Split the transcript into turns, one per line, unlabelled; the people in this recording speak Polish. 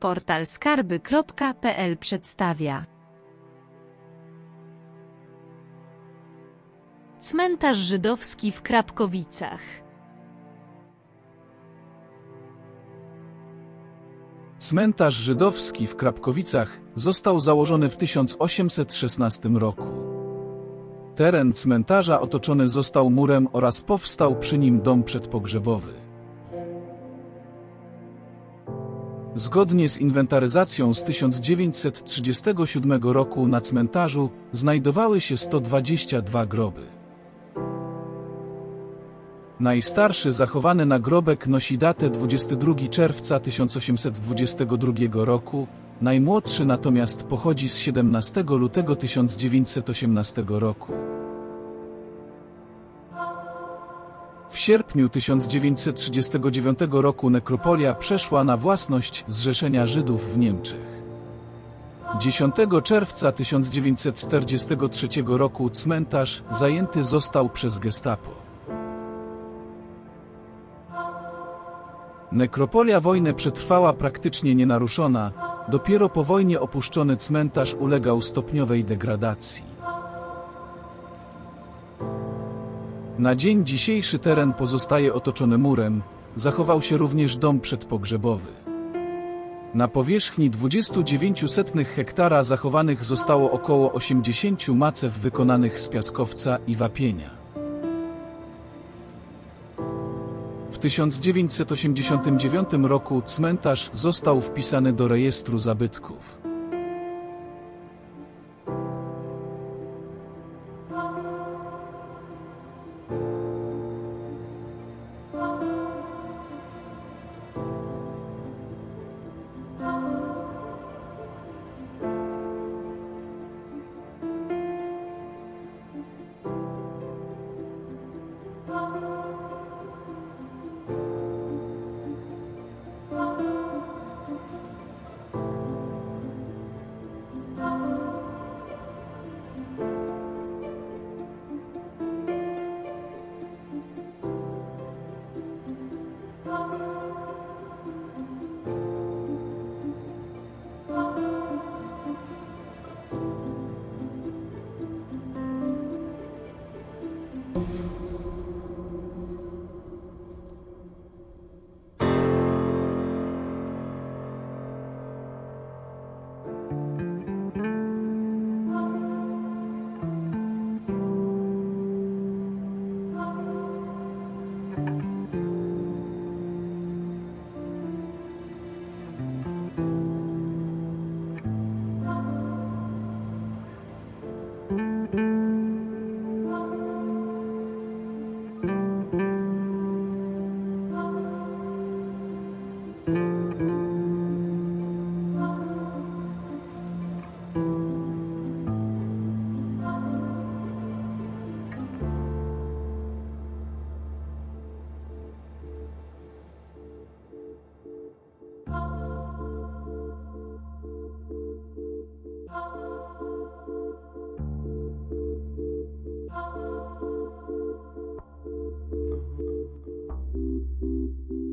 Portal skarby.pl przedstawia. Cmentarz żydowski w Krapkowicach.
Cmentarz żydowski w Krapkowicach został założony w 1816 roku. Teren cmentarza otoczony został murem oraz powstał przy nim dom przedpogrzebowy. Zgodnie z inwentaryzacją z 1937 roku na cmentarzu znajdowały się 122 groby. Najstarszy zachowany nagrobek nosi datę 22 czerwca 1822 roku, najmłodszy natomiast pochodzi z 17 lutego 1918 roku. Sierpniu 1939 roku nekropolia przeszła na własność Zrzeszenia Żydów w Niemczech. 10 czerwca 1943 roku cmentarz zajęty został przez gestapo. Nekropolia wojnę przetrwała praktycznie nienaruszona, dopiero po wojnie opuszczony cmentarz ulegał stopniowej degradacji. Na dzień dzisiejszy teren pozostaje otoczony murem, zachował się również dom przedpogrzebowy. Na powierzchni 29,00 hektara zachowanych zostało około 80 macew wykonanych z piaskowca i wapienia. W 1989 roku cmentarz został wpisany do rejestru zabytków.